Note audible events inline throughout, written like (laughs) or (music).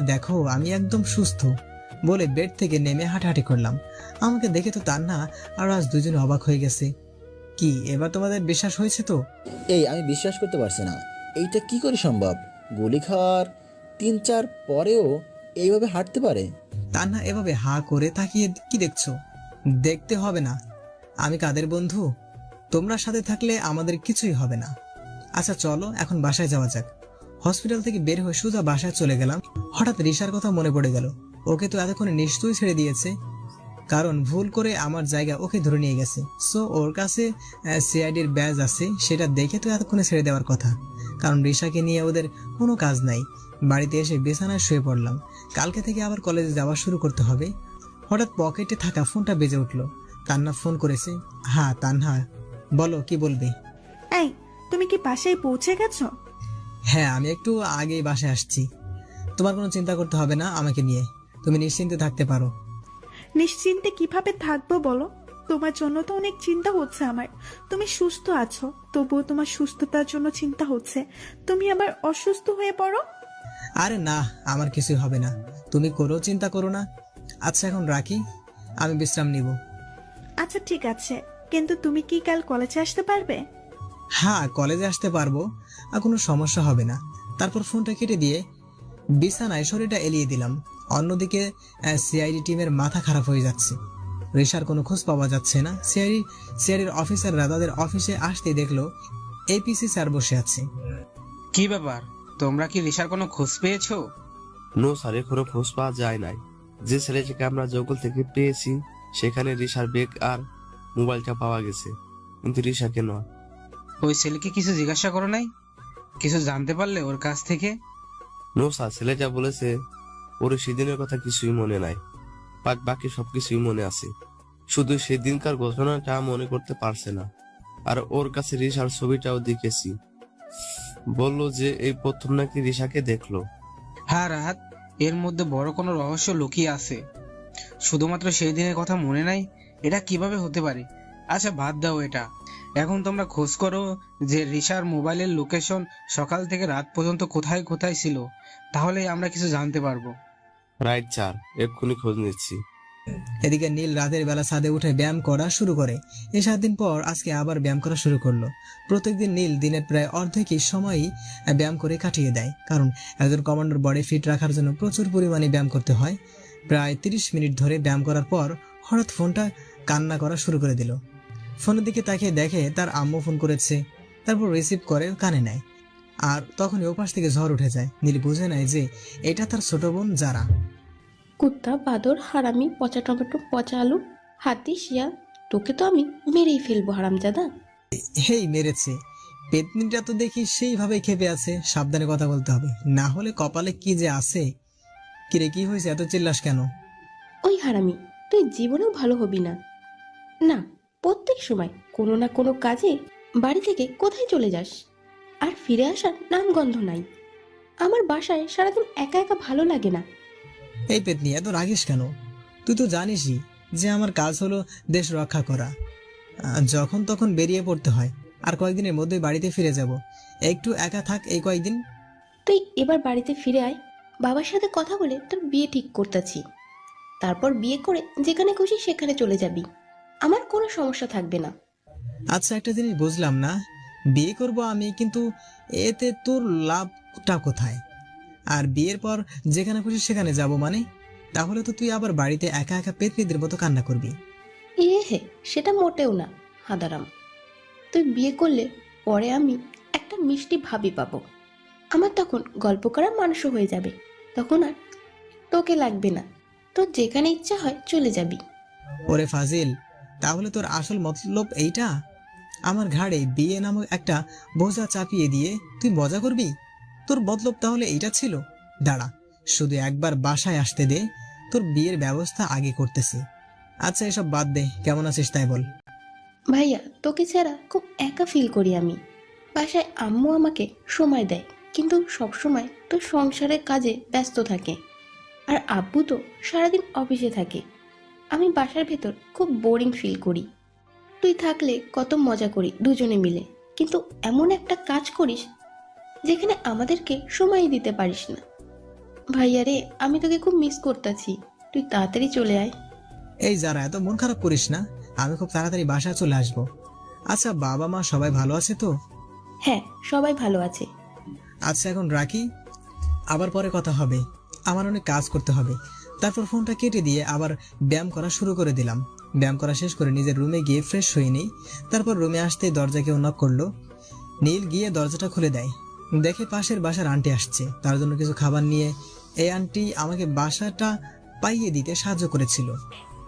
দেখো আমি একদম সুস্থ বলে বেড থেকে নেমে হাঁটাহাঁটি করলাম। আমাকে দেখে তো তান্না আর আজ দুজনে অবাক হয়ে গেছে। কি এবার তোমাদের বিশ্বাস হয়েছে তো? এই আমি বিশ্বাস করতে পারছি না। এইটা কি করে সম্ভব? গুলি খাওয়ার তিন চার পরেও এইভাবে হাঁটতে পারে? তান্না এভাবে হা করে তাকিয়ে কি দেখছ? দেখতে হবে না। আমি কাদের বন্ধু? তোমরা সাথে থাকলে আমাদের কিছুই হবে না। আচ্ছা চলো এখন বাসায় যাওয়া যাক। হসপিটাল থেকে বের হয়ে সোজা বাসায় চলে গেলাম। হঠাৎ রিসার কথা মনে পড়ে গেল। ওকে তো এতক্ষণে নিশ্চয়ই ছেড়ে দিয়েছে। কারণ ভুল করে আমার জায়গা ওকে ধরে নিয়ে গেছে। সো ওর কাছে সিআইডির ব্যাজ আছে, সেটা দেখে তো এতক্ষণে ছেড়ে দেওয়ার কথা। কারণ রিসাকে নিয়ে ওদের কোনো কাজ নাই। বাড়িতে এসে বিছানায় শুয়ে পড়লাম। কালকে থেকে আবার কলেজে যাওয়া শুরু করতে হবে। হঠাৎ পকেটে থাকা ফোনটা বেজে উঠল। তান্না ফোন করেছে হ্যাঁ তান্না, বলো কি বলবে? এই, তুমি কি বাসায় পৌঁছে গেছো? হ্যাঁ আমি একটু আগেই বাসায় আসছি। তোমার কোনো চিন্তা করতে হবে না আমাকে নিয়ে। তুমি নিশ্চিন্তে থাকতে পারো। নিশ্চিন্তে কীভাবে থাকব বলো? তোমার জন্য তো অনেক চিন্তা হচ্ছে আমার। তুমি সুস্থ আছো তবুও তোমার সুস্থতার জন্য চিন্তা হচ্ছে। তুমি আবার অসুস্থ হয়ে পড়ো? আরে না আমার কিছুই হবে না। তুমি করো চিন্তা করো না। আচ্ছা এখন রাখি। আমি বিশ্রাম নিব। আচ্ছা ঠিক আছে। কিন্তু তুমি কি কাল কলেজে আসতে পারবে? হ্যাঁ কলেজে আসতে পারব আর কোনো সমস্যা হবে না। তারপর ফোনটা কেটে দিয়ে বিছানায় শরীরটা এলিয়ে দিলাম। অন্যদিকে সিআইডি টিমের মাথা খারাপ হয়ে যাচ্ছে। রেশার কোনো খোঁজ পাওয়া যাচ্ছে না। সিআইডি সিআইডির অফিসাররা তাদের অফিসে আসতে দেখল এপিসি স্যার বসে আছে। কি ব্যাপার? তোমরা কি রিসার কোনো খোঁজ পেয়েছ? নো স্যার এখনও খোঁজ পাওয়া যায় নাই। যে ছেলেটাকে আমরা জঙ্গল থেকে পেয়েছি সেখানে রিসার বেগ আর মোবাইলটা পাওয়া গেছে। কিন্তু রিসাকে নয়। ওই ছেলেকে কিছু জিজ্ঞাসা করো নাই? কিছু জানতে পারলে ওর কাছ থেকে? নো স্যার ছেলেটা বলেছে ওর সেদিনের কথা কিছুই মনে নাই। বাদ বাকি সবকিছুই মনে আছে। শুধু সেদিনকার ঘটনাটা মনে করতে পারছে না। আর ওর কাছে রিসার ছবিটাও দেখেছি। বলল যে এই প্রথম নাকি রিসাকে দেখল। হ্যাঁ রাহাত এর মধ্যে বড় কোনো রহস্য লুকিয়ে আছে। শুধুমাত্র সেই দিনের কথা মনে নাই এটা কীভাবে হতে পারে? আচ্ছা বাদ দাও এটা। এখন তোমরা খোঁজ করো যে রিসার মোবাইলের লোকেশন সকাল থেকে রাত পর্যন্ত কোথায় কোথায় ছিল। তাহলে আমরা কিছু জানতে পারব। রাইট চার এক্ষুনি খোঁজ নিচ্ছি। এদিকে নীল রাতের বেলা ছাদে উঠে ব্যায়াম করা শুরু করে। এই সাত দিন পর আজকে আবার ব্যায়াম করা শুরু করল। প্রত্যেকদিন নীল দিনের প্রায় অর্ধেকই সময়ই ব্যায়াম করে কাটিয়ে দেয়। কারণ একজন কমান্ডার বডি ফিট রাখার জন্য প্রচুর পরিমাণে ব্যায়াম করতে হয়। প্রায় তিরিশ মিনিট ধরে ব্যায়াম করার পর হঠাৎ ফোনটা কান্না করা শুরু করে দিল। ফোনের দিকে তাকিয়ে দেখে তার আম্মু ফোন করেছে। তারপর রিসিভ করে কানে নেয়। আর তখনই ওপাশ থেকে ঝড় উঠে যায়। নীল বুঝে নেয় যে এটা তার ছোট বোন যারা। কুত্তা বাদর হারামি পচা টমেটো পচা আলু হাতি শিয়াল তোকে তো আমি মেরেই ফেলব হারামজাদা। হেই মেরেছে। পেতনিটা তো দেখি সেইভাবে খেপে আছে। সাবধানে কথা বলতে হবে। না হলে কপালে কি যে আছে? কিরে কি হয়েছে? এত চিল্লাস কেন? ওই হারামি তুই জীবনেও ভালো হবি না। না প্রত্যেক সময় কোনো না কোনো কাজে বাড়ি থেকে কোথায় চলে যাস? আর ফিরে আসার নামগন্ধ নাই। আমার বাসায় সারাদিন একা একা ভালো লাগে না। এই পেতনি এত রাগিস কেন? তুই তো জানিসই যে আমার কাজ হলো দেশ রক্ষা করা। যখন তখন বেরিয়ে পড়তে হয় আর কয়েকদিনের মধ্যে বাড়িতে ফিরে যাব। একটু একা থাক এই কয়েকদিন। তুই এবার বাড়িতে ফিরে আয় বাবার সাথে কথা বলে তোর বিয়ে ঠিক করতেছি। তারপর বিয়ে করে যেখানে খুশি সেখানে চলে যাবি। আমার কোনো সমস্যা থাকবে না। আচ্ছা একটা জিনিস বুঝলাম না। বিয়ে করব আমি কিন্তু এতে তোর লাভটা কোথায়? আর বিয়ের পর যেখানে খুশি সেখানে যাব মানে? তাহলে তো তুই আবার বাড়িতে একা একা পেতনিদের মতো কান্না করবি। এ হে সেটা মোটেও না হাদারাম। তুই বিয়ে করলে পরে আমি একটা মিষ্টি ভাবি পাবো। আমার তখন গল্প করার মানুষও হয়ে যাবে। তখন আর তোকে লাগবে না। তোর যেখানে ইচ্ছা হয় চলে যাবি। ওরে ফাজিল তাহলে তোর আসল মতলব এইটা? আমার ঘাড়ে বিয়ে নামক একটা বোঝা চাপিয়ে দিয়ে তুই মজা করবি? তোর মতলব তাহলে এইটা ছিল। দাঁড়া, শুধু একবার বাসায় আসতে দে, তোর বিয়ের ব্যবস্থা আগে করতেছি। আচ্ছা এসব বাদ দে, কেমন আছিস তাই বল। ভাইয়া, তোকে ছাড়া খুব একা ফিল করি আমি। বাসায় আম্মু আমাকে সময় দেয়, কিন্তু সব সময় তো সংসারের কাজে ব্যস্ত থাকে। আর আব্বু তো সারাদিন অফিসে থাকে। আমি বাসার ভেতর খুব বোরিং ফিল করি। তুই থাকলে কত মজা করি দুজনে মিলে কিন্তু এমন একটা কাজ করিস যেখানে আমাদেরকে সময় দিতে পারিস না। ভাইয়া রে আমি তোকে খুব মিস করতেছি। তুই তাড়াতাড়ি চলে আয়। এই যারা এত মন খারাপ করিস না। আমি খুব তাড়াতাড়ি বাসায় চলে আসব। আচ্ছা বাবা মা সবাই ভালো আছে তো? হ্যাঁ সবাই ভালো আছে। আচ্ছা এখন রাখি। আবার পরে কথা হবে। আমার অনেক কাজ করতে হবে। তারপর ফোনটা কেটে দিয়ে আবার ব্যায়াম করা শুরু করে দিলাম। ব্যায়াম করা শেষ করে নিজের রুমে গিয়ে ফ্রেশ হয়ে নিই। তারপর রুমে আসতে দরজা কেউ নক করল। নীল গিয়ে দরজাটা খুলে দেয়। দেখে পাশের বাসার আন্টি আসছে। তার জন্য কিছু খাবার নিয়ে এই আন্টি আমাকে বাসাটা পাইয়ে দিতে সাহায্য করেছিল।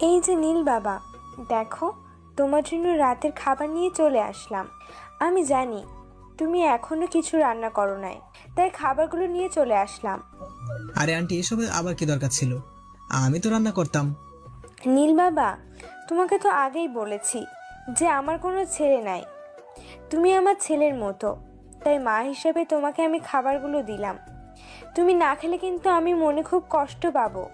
এই যে নীল বাবা দেখো তোমার জন্য রাতের খাবার নিয়ে চলে আসলাম। আমি জানি তুমি এখনও কিছু রান্না করো নাই তাই খাবারগুলো নিয়ে চলে আসলাম। আরে আন্টি এসবের আবার কি দরকার ছিল? আমি তো রান্না করতাম। নীল বাবা তোমাকে তো আগেই বলেছি যে আমার কোনো ছেলে নাই। তুমি আমার ছেলের মতো তাই মা হিসেবে তোমাকে আমি খাবারগুলো দিলাম। তুমি না খেলে কিন্তু আমি মনে খুব কষ্ট পাবো।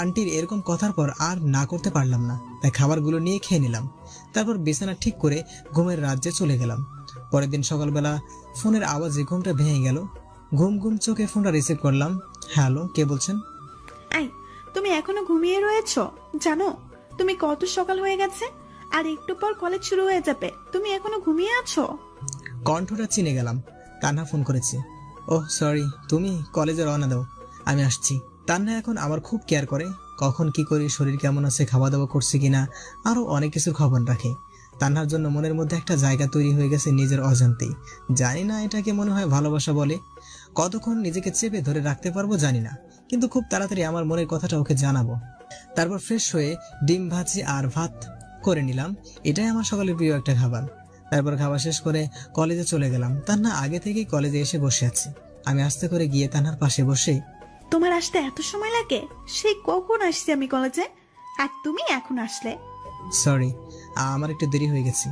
আন্টির এরকম কথার পর আর না করতে পারলাম না তাই খাবারগুলো নিয়ে খেয়ে নিলাম। তারপর বিছানা ঠিক করে ঘুমের রাজ্যে চলে গেলাম। পরের দিন সকালবেলা ফোনের আওয়াজে ঘুমটা ভেঙে গেল। ঘুম ঘুম চোখে ফোনটা রিসিভ করলাম। হ্যালো কে বলছেন? তুমি এখনও ঘুমিয়ে রয়েছো? জানো, তুমি কত সকাল হয়ে গেছে, আর একটু পর কলেজ শুরু হয়ে যাবে। তুমি এখনও ঘুমিয়ে আছো? কণ্ঠটা চিনে গেলাম। তান্না ফোন করেছে। ওহ, সরি, তুমি কলেজে রওনা দাও। আমি আসছি। তান্না এখন আমার খুব কেয়ার করে। কখন কি করি শরীর কেমন আছে খাওয়া দাওয়া করছে কিনা, আরও অনেক কিছুর খবর রাখে। তান্নার জন্য মনের মধ্যে একটা জায়গা তৈরি হয়ে গেছে নিজের অজান্তেই। জানি না এটাকে মনে হয় ভালোবাসা বলে। কতক্ষণ নিজেকে চেপে ধরে রাখতে পারব জানি না। কিন্তু খুব তাড়াতাড়ি আমার মনের কথাটা ওকে জানাব। তারপর ফ্রেশ হয়ে ডিম ভাজি আর ভাত করে নিলাম। এটাই আমার সকালের প্রিয় একটা খাবার। তারপর খাওয়া শেষ করে কলেজে চলে গেলাম। তান্না আগে থেকেই কলেজে এসে বসে আছে। আমি আস্তে করে গিয়ে তান্নার পাশে বসে তোমার আসতে এত সময় লাগে? সেই কখন আসছি আমি কলেজে আর তুমি এখন আসলে? সরি আমার একটু দেরি হয়ে গেছে।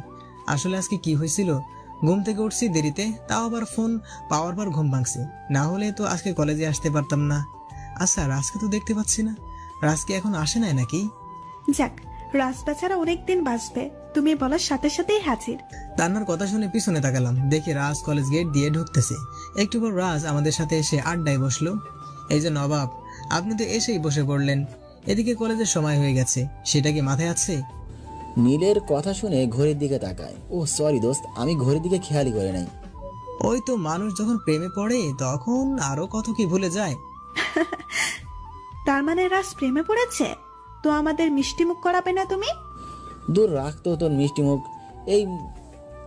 আসলে আজকে কি হয়েছিল? ঘুম থেকে উঠছি দেরিতে তাও আবার ফোন পাওয়ার পর ঘুম ভাঙছি। না হলে তো আজকে কলেজে আসতে পারতাম না। আচ্ছা রাজকে তো দেখতে পাচ্ছি না। রাজকে এখন আসে নাই নাকি? যাক রাজ বেচারা অনেকদিন বাঁচবে তুমি বলার সাথে সাথেই হাজির। তান্নার কথা শুনে পিছনে তাকালাম দেখি রাজ কলেজ গেট দিয়ে ঢুকতেছে। একটু পর রাজ আমাদের সাথে এসে আড্ডায় বসল। এই যে নবাব আপনি তো এসেই বসে পড়লেন। এদিকে কলেজের সময় হয়ে গেছে সেটা কি মাথায় আছে? নীলের কথা শুনে ঘড়ির দিকে তাকায়। ও সরি দোস্ত আমি ঘড়ির দিকে খেয়ালই করে নাই। ওই তো মানুষ যখন প্রেমে পড়ে তখন আরও কত কি ভুলে যায়। (laughs) তার মানে রাজ প্রেমে পড়েছে? তো আমাদের মিষ্টি মুখ করাবে না তুমি? দূর রাখতো তোর মিষ্টি মুখ। এই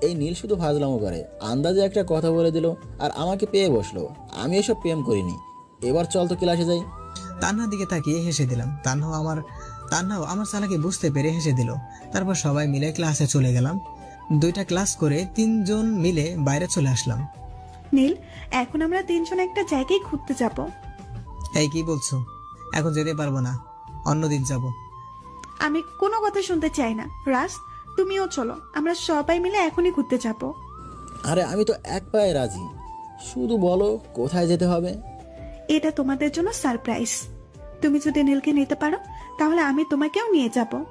এই নীল শুধু ফাজলামো করে। আন্দাজে একটা কথা বলে দিল আর আমাকে পেয়ে বসল। আমি এসব প্রেম করিনি। এবার চল তো ক্লাসে যাই। তান্নার দিকে তাকিয়ে হেসে দিলাম। তান্নাও আমার তান্নাও আমার চালাকে বুঝতে পেরে হেসে দিল। তারপর সবাই মিলে ক্লাসে চলে গেলাম। দুইটা ক্লাস করে তিনজন মিলে বাইরে চলে আসলাম। নীল এখন আমরা তিনজন একটা জায়গায় ঘুরতে যাব। এই কি বলছো? এখন যেতে পারব না। অন্যদিন যাব। আমি কোনো কথা শুনতে চাই না। রাজ তুমিও চলো। আমরা সবাই মিলে এখনই ঘুরতে যাব। আরে আমি তো এক পায়ে রাজি। শুধু বলো কোথায় যেতে হবে? এটা তোমাদের জন্য সারপ্রাইজ। তুমি যদি নীলকে নিতে পারো তাহলে আমি তোমাকেও নিয়ে যাব।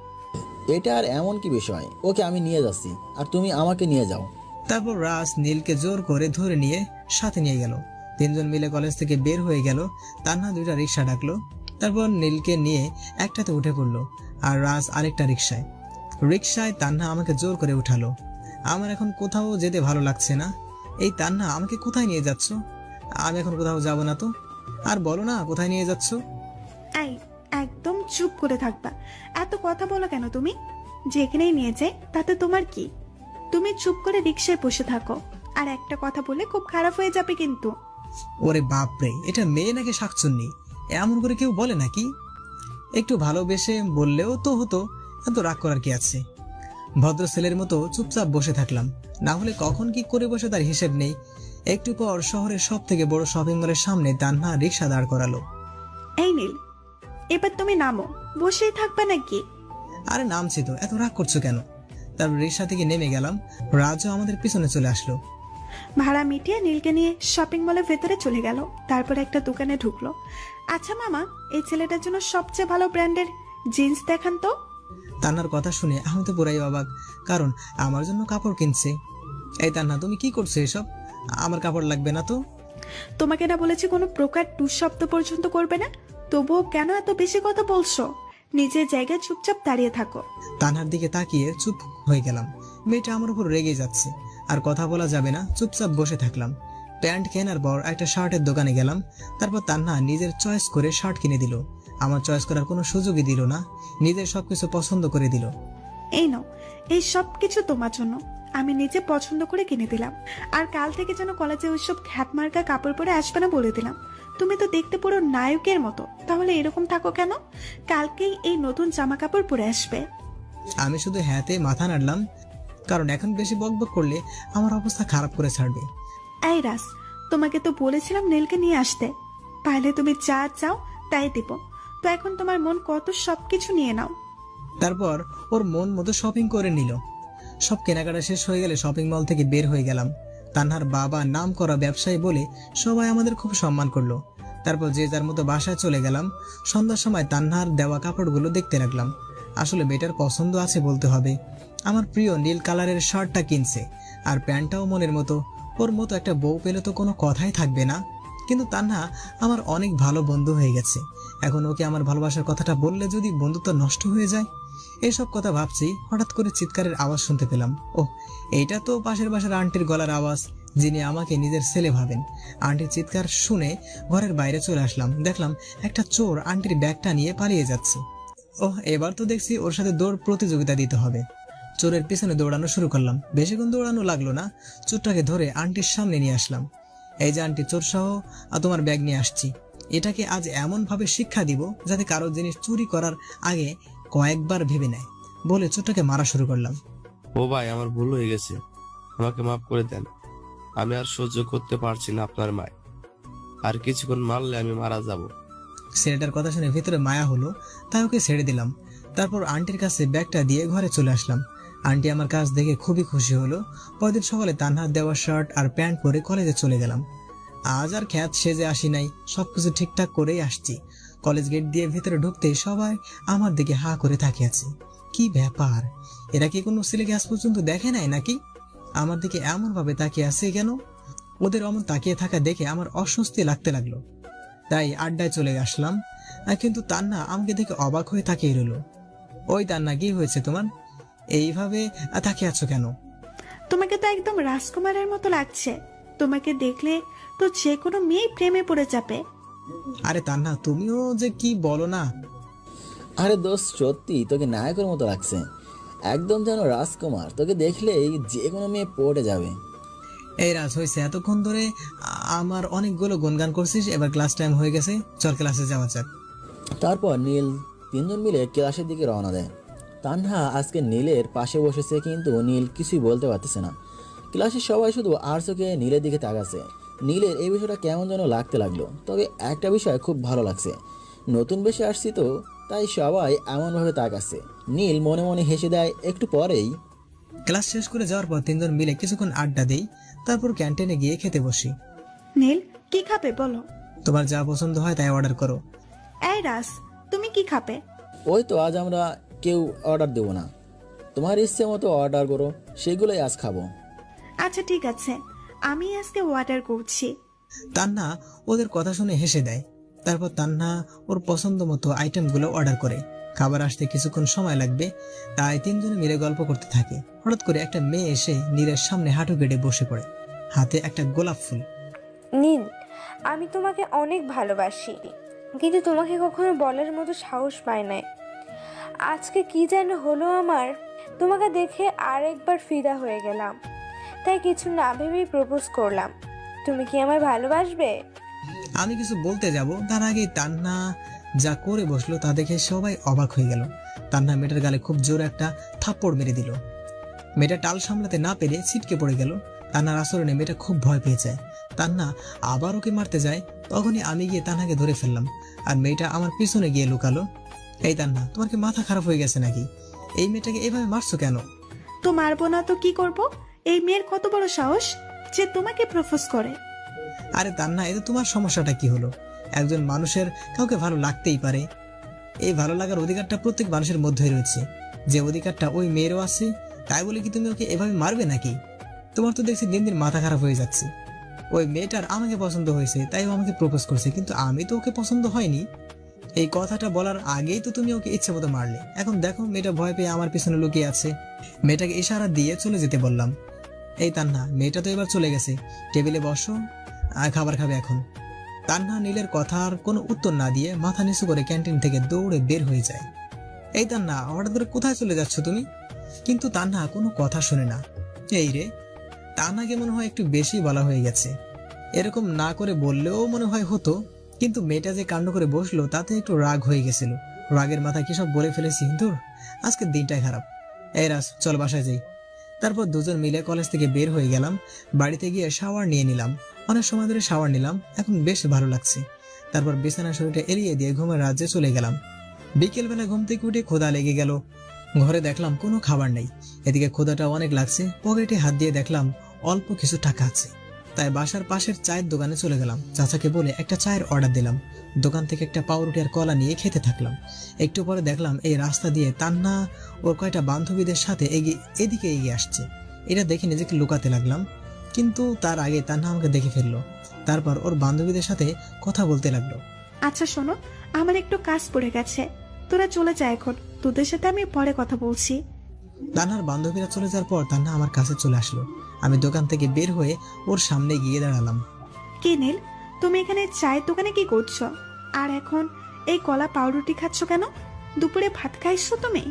এটা আর এমন কি বিষয়? ওকে আমি নিয়ে যাচ্ছি। আর তুমি আমাকে নিয়ে যাও। তারপর রাজ নীলকে জোর করে ধরে নিয়ে সাথে নিয়ে গেল। তিনজন মিলে কলেজ থেকে বের হয়ে গেল। তান্না দুইটা রিক্সা ডাকলো। তারপর নীলকে নিয়ে একটাতে উঠে পড়ল আর রাজ আরেকটা রিক্সায়। রিক্সায় তান্না আমাকে জোর করে উঠালো। আমার এখন কোথাও যেতে ভালো লাগছে না। এই তান্না আমাকে কোথায় নিয়ে যাচ্ছ? আমি এখন কোথাও যাব না তো। আর বলো না, কোথায় নিয়ে যাচ্ছ? এই, একদম চুপ করে থাকবা। এত কথা বলো কেন তুমি? যেখানেই নিয়ে যাই, তাতে তোমার কি? তুমি চুপ করে রিক্সায় বসে থাকো। আর একটা কথা বলে খুব খারাপ হয়ে যাবে কিন্তু। ওরে বাপরে এটা মেয়ে নাকি শাকচুন্নি? এমন করে কেউ বলে নাকি? একটু ভালোবেসে বললেও তো হতো এত রাগ করার কি আছে? ভদ্র ছেলের মতো চুপচাপ বসে থাকলাম। না হলে কখন কি করে বসে তার হিসেব নেই। একটু পর শহরের সব থেকে বড় শপিং মলের সামনে তান্না রিক্সা দাঁড় করালো। এই নীল এবার তুমি নামো বসেই থাকবে নাকি? আরে নামছি তো এত রাগ করছ কেন? তারপর রিক্সা থেকে নেমে গেলাম রাজও আমাদের পিছনে চলে আসলো। ভাড়া মিটিয়ে নীলকে নিয়ে শপিং মলের ভেতরে চলে গেল। তারপর একটা দোকানে ঢুকলো। আচ্ছা মামা এই ছেলেটার জন্য সবচেয়ে ভালো ব্র্যান্ডের জিন্স দেখান তো। তান্নার কথা শুনে আমি তো পুরাই অবাক। কারণ আমার জন্য কাপড় কিনছে। এই তান্না তুমি কি করছ এসব? আমার কাপড় লাগবে না তো? তোমাকে না বলেছি কোনো প্রকার দুঃশব্দ পর্যন্ত করবে না? তবুও কেন এত বেশি কথা বলছো? নিজের জায়গায় চুপচাপ দাঁড়িয়ে থাকো। তানহার দিকে তাকিয়ে চুপ হয়ে গেলাম। মেয়েটা আমার উপর রেগে যাচ্ছে। আর কথা বলা যাবে না চুপচাপ বসে থাকলাম। প্যান্ট কেনার পর একটা শার্টের দোকানে গেলাম তারপর তান্না নিজের চয়েস করে শার্ট কিনে দিল। আমার চয়েস করার কোনো সুযোগই দিল না নিজের সবকিছু পছন্দ করে দিল। এই নাও এই সব কিছু তোমার জন্য। আমি নিজে পছন্দ করে কিনে দিলাম। আর কাল থেকে যেন কলেজে ওই ওইসব খ্যাতমার্কা কাপড় পরে আসবে না বলে দিলাম। তুমি তো দেখতে পুরো নায়কের মতো তাহলে এরকম থাকো কেন? কালকেই এই নতুন জামা কাপড় পরে আসবে। আমি শুধু হ্যাঁতে মাথা নাড়লাম কারণ এখন বেশি বকবক করলে আমার অবস্থা খারাপ করে ছাড়বে। এই রাস তোমাকে তো বলেছিলাম নীলকে নিয়ে আসতে। পাইলে তুমি যা চাও তাই দিব। তো এখন তোমার মন কত সবকিছু নিয়ে নাও। তারপর ওর মন মতো শপিং করে নিল। সব কেনাকাটা শেষ হয়ে গেলে শপিং মল থেকে বের হয়ে গেলাম। তানহার বাবা নাম করা ব্যবসায়ী বলে সবাই আমাদের খুব সম্মান করল। তারপর যে যার মতো বাসায় চলে গেলাম সন্ধ্যার সময় তান্নার দেওয়া কাপড়গুলো দেখতে লাগলাম। আসলে মেয়েটার পছন্দ আছে বলতে হবে। আমার প্রিয় নীল কালারের শার্টটা কিনছে। আর প্যান্টটাও মনের মতো। ওর মতো একটা বউ পেলে তো কোনো কথাই থাকবে না। কিন্তু তান্না আমার অনেক ভালো বন্ধু হয়ে গেছে। এখন ওকে আমার ভালোবাসার কথাটা বললে যদি বন্ধুত্ব নষ্ট হয়ে যায়? এসব কথা ভাবছি, হঠাৎ করে চিৎকারের আওয়াজ শুনতে পেলাম। ও এইটা তো পাশের বাসার আন্টির গলার আওয়াজ, যিনি আমাকে নিজের ছেলে ভাবেন। আন্টির চিৎকার শুনে ঘরের বাইরে চলে আসলাম। দেখলাম একটা চোর আন্টির ব্যাগটা নিয়ে পালিয়ে যাচ্ছে। ও এবার তো দেখছি ওর সাথে দৌড় প্রতিযোগিতা দিতে হবে। চোরের পিছনে দৌড়ানো শুরু করলাম। বেশিক্ষণ দৌড়ানো লাগল না চোরটাকে ধরে আন্টির সামনে নিয়ে আসলাম। এই যে আন্টি চোর সহ তোমার ব্যাগ নিয়ে আসছি। এটাকে আজ এমন ভাবে শিক্ষা দিব যাতে কারও জিনিস চুরি করার আগে কয়েকবার ভেবে নেয় বলে চোরটাকে মারা শুরু করলাম। ও ভাই আমার ভুল হয়ে গেছে। আমাকে মাফ করে দেন। আমি আর সহ্য করতে পারছি না আপনার মায়। আর কিছুক্ষণ মারলে আমি মারা যাব। ছেলেটার কথা শুনে ভিতরে মায়া হলো তাই ওকে ছেড়ে দিলাম। তারপর আন্টির কাছে ব্যাগটা দিয়ে ঘরে চলে আসলাম। আন্টি আমার কাজ দেখে খুবই খুশি হলো। পরদিন সকালে তানহার দেওয়া শার্ট আর প্যান্ট পরে কলেজে চলে গেলাম। আজ আর খ্যাত সেজে আসি নাই, সবকিছু ঠিকঠাক করেই আসছি। কলেজ গেট দিয়ে ভেতরে ঢুকতে সবাই আমার দিকে হা করে তাকিয়ে আছে কি ব্যাপার? এরা কি কোনো ছেলেকে আজ পর্যন্ত দেখে নাই নাকি? আমার দিকে এমন ভাবে তাকিয়ে আছে কেন? ওদের অমন তাকিয়ে থাকা দেখে আমার অস্বস্তি লাগতে লাগল। তাই আড্ডায় চলে আসলাম কিন্তু তান্না আমাকে দেখে অবাক হয়ে তাকিয়ে রইল। ওই তান্না কি হয়েছে তোমার? এইভাবে তাকিয়ে আছো কেন? তোমাকে তো একদম রাজকুমারের মতো লাগছে। তোমাকে দেখলে তো যে কোনো মেয়ে প্রেমে পড়ে যাবে। আরে তান্না তুমিও যে কি বলো না? আরে দোষ সত্যি তোকে নায়কের মতো লাগছে। একদম যেন রাজকুমার তোকে দেখলেই যে কোনো মেয়ে পড়ে যাবে। এই রাজ হয়েছে। এতক্ষণ ধরে আমার অনেকগুলো গুনগান করছিস এবার ক্লাস টাইম হয়ে গেছে। চল ক্লাসে যাওয়া যাক। তারপর নীল তিনজন মিলে ক্লাসের দিকে রওনা দেয়। তানহা আজকে নীলের পাশে বসেছে কিন্তু নীল কিছুই বলতে পারতেছে না। ক্লাসের সবাই শুধু আর্টসকে নীলের দিকে তাকাচ্ছে। নীলের এই বিষয়টা কেমন যেন লাগতে লাগল তবে একটা বিষয় খুব ভালো লাগছে। নতুন বেশি আসছি তো তাই সবাই এমনভাবে তাকাচ্ছে। নীল মনে মনে হেসে দেয় একটু পরেই। ক্লাস শেষ করে যাওয়ার পর তিনজন মিলে কিছুক্ষণ আড্ডা দেই তারপর ক্যান্টিনে গিয়ে খেতে বসি। নীল কি খাবে বলো? তোমার যা পছন্দ হয় তাই অর্ডার করো। এই রাস তুমি কি খাবে? ওই তো আজ আমরা কেউ অর্ডার দেবো না। তোমার ইচ্ছে মতো অর্ডার করো সেগুলোই আজ খাব। আচ্ছা ঠিক আছে। আমি আজকে অর্ডার করছি। তান্না ওদের কথা শুনে হেসে দেয়। তারপর তান্না ওর পছন্দ মতো আইটেমগুলো অর্ডার করে। খাবার আসতে কিছুক্ষণ সময় লাগবে তাই তিনজনে মিলে গল্প করতে থাকে। হঠাৎ করে একটা মেয়ে এসে নীরের সামনে হাঁটু কেটে বসে পড়ে। হাতে একটা গোলাপ ফুল। নীল আমি তোমাকে অনেক ভালোবাসি কিন্তু তোমাকে কখনো বলার মতো সাহস পাই নাই। আজকে কি যেন হলো আমার, তোমাকে দেখে আরেকবার ফিদা হয়ে গেলাম। তাই কিছু না ভেবেই প্রপোজ করলাম। তুমি কি আমায় ভালোবাসবে? আমি কিছু বলতে যাব। তার আগে তান্না যা করে বসল তা দেখে সবাই অবাক হয়ে গেল। তান্না মেয়েটার গালে খুব জোরে একটা থাপ্পড় মেরে দিল। মেয়েটা টাল সামলাতে না পেরে ছিটকে পড়ে গেল। তান্নার আচরণে মেয়েটা খুব ভয় পেয়ে যায়। তান্না আবার ওকে মারতে যায়। তখনই আমি গিয়ে তান্নাকে ধরে ফেললাম। আর মেয়েটা আমার পিছনে গিয়ে লুকালো। এই তান্না তোমার কি মাথা খারাপ হয়ে গেছে নাকি? এই মেয়েটাকে এভাবে মারছো কেন? তো মারবো না তো কি করব? এই মেয়ের কত বড় সাহস যে তোমাকে প্রপোজ করে। আরে তান্না এতে তোমার সমস্যাটা কি হলো? একজন মানুষের কাউকে ভালো লাগতেই পারে। এই ভালো লাগার অধিকারটা প্রত্যেক মানুষের মধ্যেই রয়েছে। যে অধিকারটা ওই মেয়েরও আছে তাই বলে কি তুমি ওকে এভাবে মারবে নাকি? তোমার তো দেখছি দিন দিন মাথা খারাপ হয়ে যাচ্ছে। ওই মেয়েটার আমাকে পছন্দ হয়েছে তাই ও আমাকে প্রপোজ করছে কিন্তু আমি তো ওকে পছন্দ হয়নি। এই কথাটা বলার আগেই তো তুমি ওকে ইচ্ছে মতো মারলে। এখন দেখো, মেয়েটা ভয় পেয়ে আমার পিছনে লুকিয়ে আছে। মেয়েটাকে ইশারা দিয়ে চলে যেতে বললাম। এই তান্না, মেয়েটা তো এবার চলে গেছে। টেবিলে বসো, আর খাবার খাবে এখন। তান্না নীলের কথার কোনো উত্তর না দিয়ে মাথা নিচু করে ক্যান্টিন থেকে দৌড়ে বের হয়ে যায়। এই তান্না, হঠাৎ করে কোথায় চলে যাচ্ছ তুমি? কিন্তু তান্না কোনো কথা শোনে না। এই রে, তান্নাকে মনে হয় একটু বেশি বলা হয়ে গেছে। এরকম না করে বললেও মনে হয় হতো। কিন্তু মেয়েটা যে কাণ্ড করে বসল, তাতে একটু রাগ হয়ে গেছিল। রাগের মাথায় কি সব বলে ফেলেছি দূর আজকের দিনটাই খারাপ। এই রাস চল বাসায় যাই। তারপর দুজন মিলে কলেজ থেকে বের হয়ে গেলাম। বাড়িতে গিয়ে শাওয়ার নিয়ে নিলাম। অনেক সময় ধরে শাওয়ার নিলাম, এখন বেশ ভালো লাগছে। তারপর বিছানা শরীরটা এড়িয়ে দিয়ে ঘুমের রাজ্যে চলে গেলাম। বিকেলবেলা ঘুম থেকে উঠে খোদা লেগে গেল। ঘরে দেখলাম কোনো খাবার নেই। এদিকে খোদাটা অনেক লাগছে। পকেটে হাত দিয়ে দেখলাম অল্প কিছু টাকা আছে। তাই বাসার পাশের চায়ের দোকানে চলে গেলাম। চাচাকে বলে একটা চায়ের অর্ডার দিলাম। দোকান থেকে একটা পাউরুটি আর কলা নিয়ে খেতে থাকলাম। একটু পরে দেখলাম এই রাস্তা দিয়ে তান্না ওর কয়টা বান্ধবীদের সাথে এগিয়ে এদিকে এগিয়ে আসছে। এটা দেখে নিজেকে লুকাতে লাগলাম। কিন্তু তার আগে তান্না আমাকে দেখে ফেলল। তারপর ওর বান্ধবীদের সাথে কথা বলতে লাগল। আচ্ছা শোনো আমার একটু কাজ পড়ে গেছে। তোরা চলে যা এখন। তোদের সাথে আমি পরে কথা বলছি। তান্নার বান্ধবীরা চলে যাওয়ার পর তান্না আমার কাছে চলে আসলো। আমি দোকান থেকে বের হয়ে ওর সামনে গিয়ে দাঁড়ালাম। কি নীল তুমি এখানে চায়ের দোকানে কি করছ? আর এখন এই কলা পাউরুটি খাচ্ছ কেন? দুপুরে ভাত খাইছো তুমি?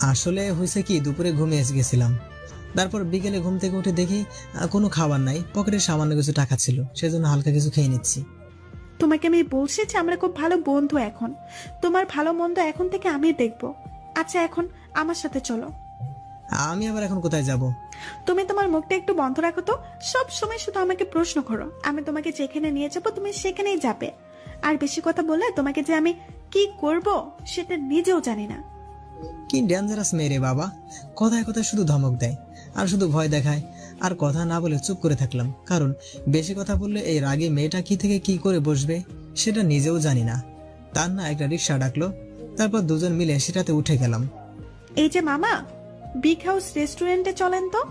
আসলে হয়েছে কি দুপুরে ঘুমিয়ে এসে গেছিলাম। তারপর বিকেলে ঘুম থেকে উঠে দেখি আহ, কোনো খাবার নাই পকেটে সামান্য কিছু টাকা ছিল সেজন্য হালকা কিছু খেয়ে নিচ্ছি। তোমাকে আমি বলছি যে আমরা খুব ভালো বন্ধু এখন। তোমার ভালো মন্দ এখন থেকে আমি দেখব। আচ্ছা এখন আমার সাথে চলো। আমি আবার এখন কোথায় যাব? তুমি তোমার মুখটা একটু বন্ধ রাখো তো। সব সময় শুধু আমাকে প্রশ্ন করো। আমি তোমাকে যেখানে নিয়ে যাব তুমি সেখানেই যাবে। আর বেশি কথা বললে তোমাকে যে আমি কি করব সেটা নিজেও জানি না। কি ডেঞ্জারাস মেয়ে রে বাবা। কথায় কথায় শুধু ধমক দেয় আর শুধু ভয় দেখায়। আর কথা না বলে চুপ করে থাকলাম। কারণ বেশি কথা বললে এই রাগে মেয়েটা কি থেকে কি করে বসবে সেটা নিজেও জানি না। তার না একটা রিক্সা ডাকলো তারপর দুজন মিলে সেটাতে উঠে গেলাম। এই যে মামা বিগ হাউস রেস্টুরেন্টে চলেন তো?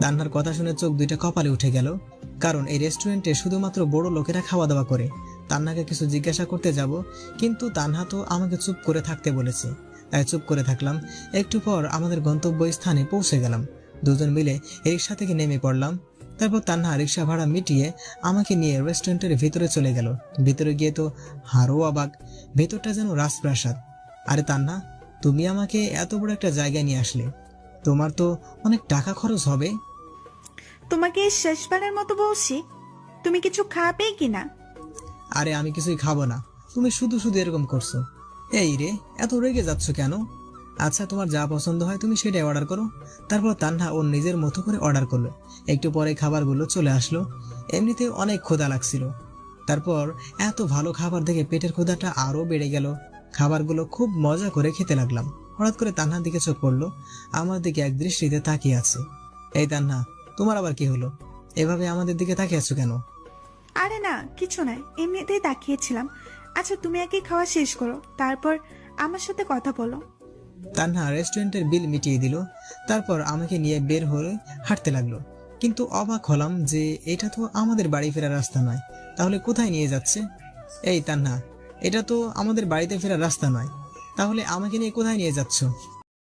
তান্নার কথা শুনে চোখ দুইটা কপালে উঠে গেল। কারণ এই রেস্টুরেন্টে শুধুমাত্র বড় লোকেরা খাওয়া দাওয়া করে। তান্নাকে কিছু জিজ্ঞাসা করতে যাব, কিন্তু তান্না তো আমাকে চুপ করে থাকতে বলেছে। তাই চুপ করে থাকলাম। একটু পর আমাদের গন্তব্য স্থানে পৌঁছে গেলাম। দুজন মিলে রিক্সা থেকে নেমে পড়লাম। তারপর তান্না রিক্সা ভাড়া মিটিয়ে আমাকে নিয়ে রেস্টুরেন্টের ভিতরে চলে গেল। ভিতরে গিয়ে তো হারো অবাক। ভেতরটা যেন রাজপ্রাসাদ। আরে তান্না, তুমি আমাকে এত বড় একটা জায়গায় নিয়ে আসলে। তোমার তো অনেক টাকা খরচ হবে। তোমাকে শেষবারের মতো বলছি তুমি কিছু খাবে কি না আরে আমি কিছুই খাব না। তুমি শুধু শুধু এরকম করছ। এই রে এত রেগে যাচ্ছ কেন? আচ্ছা তোমার যা পছন্দ হয় তুমি সেটাই অর্ডার করো। তারপর তান্না ওর নিজের মতো করে অর্ডার করল। একটু পরে খাবারগুলো চলে আসলো। এমনিতে অনেক ক্ষুধা লাগছিল। তারপর এত ভালো খাবার দেখে পেটের ক্ষুধাটা আরও বেড়ে গেল। খাবারগুলো খুব মজা করে খেতে লাগলাম। হঠাৎ করে তান্নার দিকে চোখ পড়ল। আমার দিকে এক দৃষ্টিতে তাকিয়ে আছে। এই তান্না তোমার আবার কি হলো? এভাবে আমাদের দিকে তাকিয়ে আছো কেন? আরে না কিছু নাই। এমনিতেই তাকিয়েছিলাম। আচ্ছা তুমি আগে খাওয়া শেষ করো। তারপর আমার সাথে কথা বলো। তান্না রেস্টুরেন্টের বিল মিটিয়ে দিল। তারপর আমাকে নিয়ে বের হয়ে হাঁটতে লাগল। কিন্তু অবাক হলাম যে এটা তো আমাদের বাড়ি ফেরার রাস্তা নয়। তাহলে কোথায় নিয়ে যাচ্ছে? এই তান্না এটা তো আমাদের বাড়িতে ফেরার রাস্তা নয়। তাহলে আমাকে নিয়ে কোথায় নিয়ে যাচ্ছ?